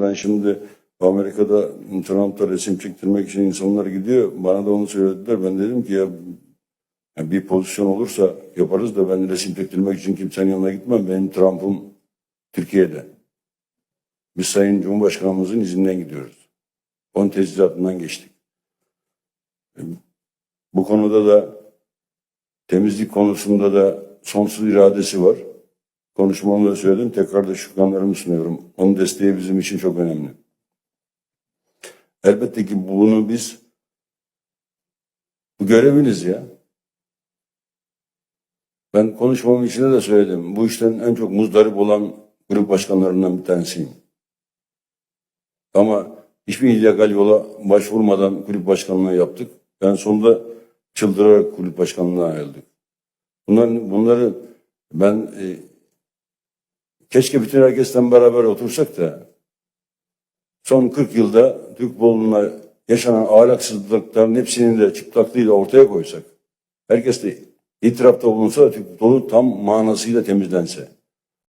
Ben şimdi Amerika'da Trump'ta resim çektirmek için insanlar gidiyor. Bana da onu söylediler. Ben dedim ki ya ya bir pozisyon olursa yaparız da ben resim çektirmek için kimsenin yanına gitmem. Benim Trump'ım Türkiye'de. Biz Sayın Cumhurbaşkanımızın izinden gidiyoruz. Onun tezcilatından geçtik. Bu konuda da temizlik konusunda da sonsuz iradesi var. Konuşmamda söyledim. Tekrar da şükranlarımı sunuyorum. Onun desteği bizim için çok önemli. Elbette ki bunu biz bu göreviniz ya. Ben konuşmamın içinde de söyledim. Bu işten en çok muzdarip olan grup başkanlarından bir tanesiyim. Ama hiçbir illegal yola başvurmadan kulüp başkanlığı yaptık. Ben sonunda çıldırarak kulüp başkanlığına ayrıldık. Bunlar, bunları ben e, keşke bütün herkesten beraber otursak da son 40 yılda Türk futboluna yaşanan ahlaksızlıkların hepsini de çıplaklığıyla ortaya koysak, herkes de itirafta bulunsa da Türk futbolu tam manasıyla temizlense.